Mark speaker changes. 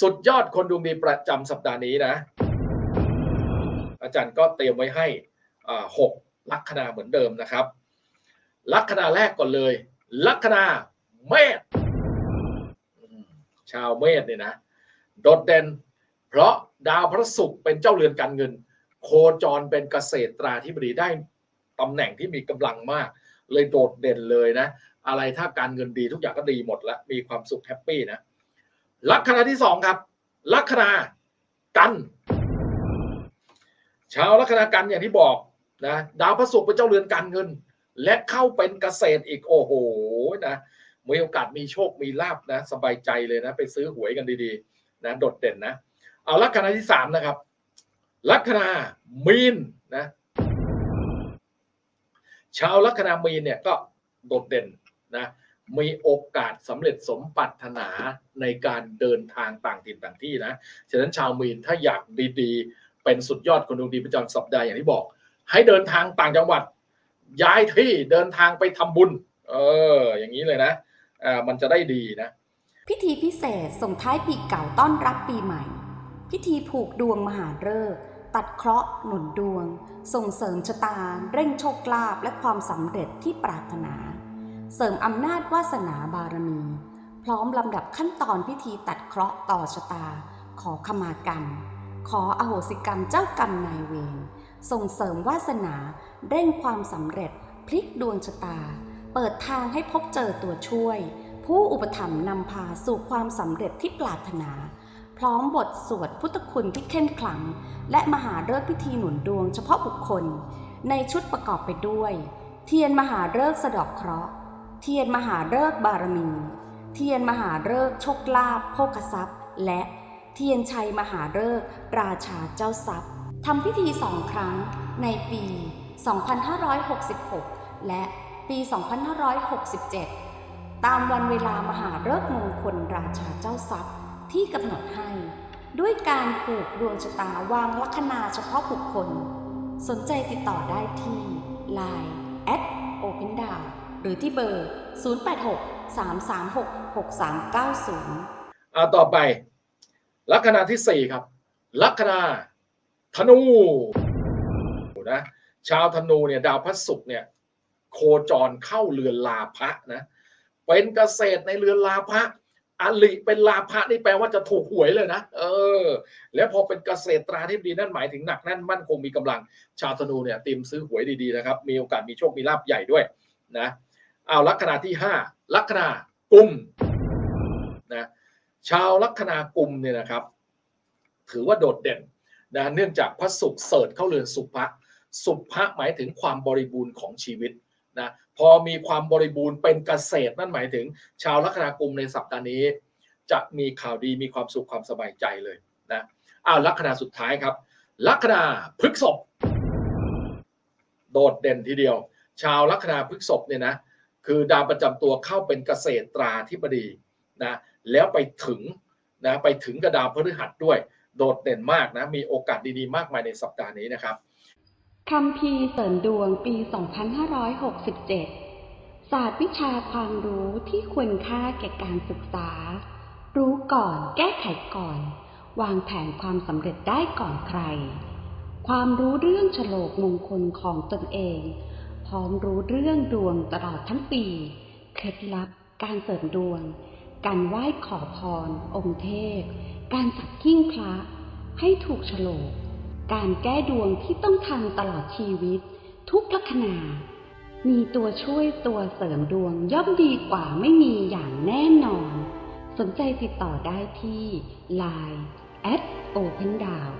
Speaker 1: สุดยอดคนดวงดีประจำสัปดาห์นี้นะ อาจารย์ก็เตรียมไว้ให้หกลัคนาเหมือนเดิมนะครับ ลัคนาแรกก่อนเลย ลัคนาเมษชาวเมษเนี่ยนะ โดดเด่นเพราะดาวพระศุกร์เป็นเจ้าเรือนการเงิน โคจรเป็นเกษตราธิบดีได้ตำแหน่งที่มีกำลังมาก เลยโดดเด่นเลยนะ อะไรถ้าการเงินดีทุกอย่างก็ดีหมดแล้วมีความสุขแฮปปี้นะ ลัคนาที่สองครับ ลัคนากันชาวลัคนากันอย่างที่บอกนะดาวพระศุกร์เป็นเจ้าเรือนการเงิน และเข้าเป็นเกษตรอีกโอ้โหนะมีโอกาสมีโชคมีลาบนะสบายใจเลยนะ ไปซื้อหวยกันดีๆนะโดดเด่นนะ เอาลัคนาที่สามนะครับ ลัคนามีนนะชาวลัคนามีนเนี่ยก็โดดเด่นนะ มีโอกาสสำเร็จสมปรารถนาในการเดินทางต่างถิ่นต่างที่นะ ฉะนั้นชาวมีนถ้าอยากดีๆ เป็นสุดยอดคนดวงดีประจำสัปดาห์อย่างที่บอก ให้เดินทางต่างจังหวัด ย้ายที่เดินทางไปทำบุญ เออ อย่างนี้เลยนะอ่ามันจะได้ดีนะ
Speaker 2: พิธีพิเศษส่งท้ายปีเก่าต้อนรับปีใหม่ พิธีผูกดวงมหาฤกษ์ตัดเคราะห์หนุนดวง ส่งเสริมชะตาเร่งโชคลาภและความสำเร็จที่ปรารถนา เสริมอำนาจวาสนาบารมี พร้อมลำดับขั้นตอนพิธีตัดเคราะห์ต่อชะตา ขอขมากรรม ขออโหสิกรรมเจ้ากรรมนายเวรส่งเสริมวาสนาเร่งความสำเร็จ พลิกดวงชะตา เปิดทางให้พบเจอตัวช่วย ผู้อุปถัมภ์นำพาสู่ความสำเร็จที่ปรารถนา พร้อมบทสวดพุทธคุณที่เข้มขลัง และมหาฤกษ์พิธีหนุนดวงเฉพาะบุคคล ในชุดประกอบไปด้วย เทียนมหาฤกษ์สะดอกเคราะห์ เทียนมหาฤกษ์บารมี เทียนมหาฤกษ์โชคลาภโภคทรัพย์ และเทียนชัยมหาฤกษ์ราชาเจ้าทรัพย์ทำพิธีสองครั้งในปี 2566 และปี 2567 ตามวันเวลามหาฤกษ์มงคลราชาเจ้าทรัพย์ที่กำหนดให้ ด้วยการผูกดวงชะตาวางลัคนาเฉพาะบุคคล สนใจติดต่อได้ที่ Line at Open d o w n รือที่เบอร์ 086 336 6390
Speaker 1: อ่าต่อไป ลัคนาที่สี่ครับ ลัคนาธนูนะชาวธนูเนี่ยดาวพระศุกร์เนี่ยโคจรเข้าเรือนลาภะนะเป็นเกษตรในเรือนลาภะอลิเป็นลาภะนี่แปลว่าจะถูกหวยเลยนะ เออ แล้วพอเป็นเกษตราธิบดีนั่นหมายถึงหนักแน่นมั่นคงมีกำลัง ชาวธนูเนี่ยเตรียมซื้อหวยดีๆนะครับ มีโอกาสมีโชคมีลาภใหญ่ด้วยนะ เอาลัคนาที่ห้าลัคนากุมนะชาวลัคนากุมเนี่ยนะครับ ถือว่าโดดเด่นนะเนื่องจากพระศุกร์เสริฐเข้าเรือนสุภะสุภะหมายถึงความบริบูรณ์ของชีวิตนะพอมีความบริบูรณ์เป็นเกษตรนั่นหมายถึง ชาวลัคนากุมในสัปดาห์นี้ จะมีข่าวดีมีความสุขความสบายใจเลยนะอ้าวลัคนาสุดท้ายครับ ลัคนาพฤกษภโดดเด่นทีเดียว ชาวลัคนาพฤกษภเนี่ยนะ คือดาวประจำตัวเข้าเป็นเกษตราธิบดีนะแล้วไปถึงนะไปถึงกระดาวพฤหัสด้วย โดดเด่นมากนะมีโอกาสดีๆ มากมายในสัปดาห์นี้นะครับ
Speaker 2: คำพีเสริมดวงปี 2567 ศาสตร์วิชาความรู้ที่ควรค่าแก่การศึกษา รู้ก่อนแก้ไขก่อน วางแผนความสำเร็จได้ก่อนใคร ความรู้เรื่องโฉลกมงคลของตนเอง พร้อมรู้เรื่องดวงตลอดทั้งปี เคล็ดลับ การเสริมดวง การไหว้ขอพร องค์เทพ การสักขิ้งพระ ให้ถูกโฉลก การแก้ดวงที่ต้องทำตลอดชีวิต ทุกลัคนามีตัวช่วยตัวเสริมดวงย่อมดีกว่าไม่มีอย่างแน่นอน สนใจติดต่อได้ที่ Line at Open d o w